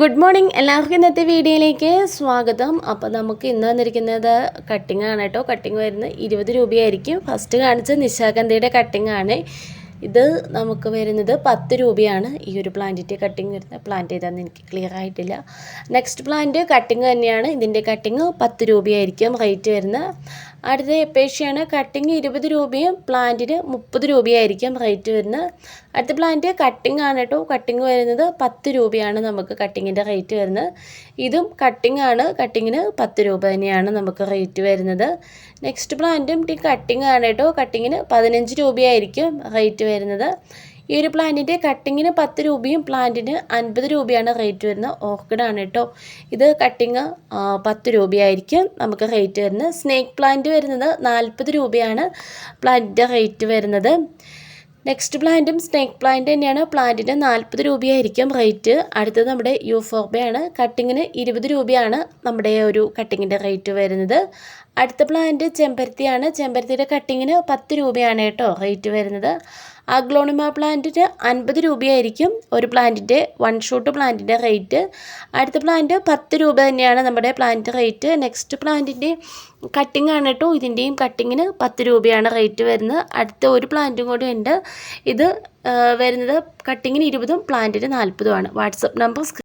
Good morning എല്ലാവർക്കും ഇന്നത്തെ വീഡിയോയിലേക്ക് സ്വാഗതം. അപ്പോൾ നമുക്ക് ഇന്ന് വന്നിരിക്കുന്നത് കട്ടിംഗ് ആണ് കേട്ടോ. കട്ടിംഗ് വരുന്നത് ഇരുപത് രൂപയായിരിക്കും. ഫസ്റ്റ് കാണിച്ച നിശാഗന്ധിയുടെ കട്ടിംഗ് ആണ്. ഇത് നമുക്ക് വരുന്നത് പത്ത് രൂപയാണ്. ഈ ഒരു പ്ലാന്റിന്റെ കട്ടിങ് വരുന്നത് പ്ലാന്റ് ഏതാണെന്ന് എനിക്ക് ക്ലിയർ ആയിട്ടില്ല. നെക്സ്റ്റ് പ്ലാന്റ് കട്ടിങ് തന്നെയാണ്. ഇതിന്റെ കട്ടിങ് പത്ത് രൂപയായിരിക്കും. റേറ്റ് വരുന്നത് അടുത്ത എപ്പേഷ്യയാണ്? കട്ടിങ് ഇരുപത് രൂപയും പ്ലാന്റിന് മുപ്പത് രൂപയായിരിക്കും റേറ്റ് വരുന്നത് അടുത്ത പ്ലാന്റ് കട്ടിങ് ആണ് കേട്ടോ. കട്ടിങ് വരുന്നത് പത്ത് രൂപയാണ് നമുക്ക് കട്ടിങ്ങിന്റെ റേറ്റ് വരുന്നത്. ഇതും കട്ടിങ് ആണ്. കട്ടിങ്ങിന് പത്ത് രൂപ തന്നെയാണ് നമുക്ക് റേറ്റ് വരുന്നത്. നെക്സ്റ്റ് പ്ലാന്റും കട്ടിങ് ആണ് കേട്ടോ. കട്ടിങ്ങിന് പതിനഞ്ച് രൂപയായിരിക്കും റേറ്റ് വരുന്നത്. ഈ ഒരു പ്ലാന്റിന്റെ കട്ടിങ്ങിന് പത്ത് രൂപയും പ്ലാന്റിന് അൻപത് രൂപയാണ് റേറ്റ് വരുന്നത് ഓർക്കിഡാണ് കേട്ടോ. ഇത് കട്ടിങ് പത്ത് രൂപയായിരിക്കും നമുക്ക് റേറ്റ് വരുന്നത്. സ്നേക്ക് പ്ലാന്റ് വരുന്നത് നാൽപ്പത് രൂപയാണ് പ്ലാന്റിന്റെ റേറ്റ് വരുന്നത്. നെക്സ്റ്റ് പ്ലാന്റും സ്നേക്ക് പ്ലാന്റ് തന്നെയാണ്. പ്ലാന്റിന് നാൽപ്പത് രൂപയായിരിക്കും റേറ്റ് അടുത്തത് നമ്മുടെ യൂഫോർബയാണ് കട്ടിങ്ങിന് ഇരുപത് രൂപയാണ് നമ്മുടെ ഒരു കട്ടിങ്ങിന്റെ റേറ്റ് വരുന്നത്. അടുത്ത പ്ലാന്റ് ചെമ്പരത്തിയാണ്. ചെമ്പരത്തിയുടെ കട്ടിങ്ങിന് പത്ത് രൂപയാണ് കേട്ടോ റേറ്റ് വരുന്നത്. അഗ്ലോണിമ പ്ലാന്റിന് അൻപത് രൂപയായിരിക്കും ഒരു പ്ലാന്റിന്റെ വൺ ഷൂട്ട് പ്ലാന്റിന്റെ റേറ്റ് അടുത്ത പ്ലാന്റ് പത്ത് രൂപ തന്നെയാണ് നമ്മുടെ പ്ലാന്റ് റേറ്റ് നെക്സ്റ്റ് പ്ലാന്റിന്റെ കട്ടിംഗ് ആണ് കേട്ടോ. ഇതിന്റെയും കട്ടിങ്ങിന് പത്ത് രൂപയാണ് റേറ്റ് വരുന്നത്. അടുത്ത ഒരു പ്ലാന്റും കൂടി ഉണ്ട്. ഇത് വരുന്നത് കട്ടിങ്ങിന് ഇരുപതും പ്ലാന്റിന് നാൽപ്പതുമാണ് വാട്സപ്പ് നമ്പർ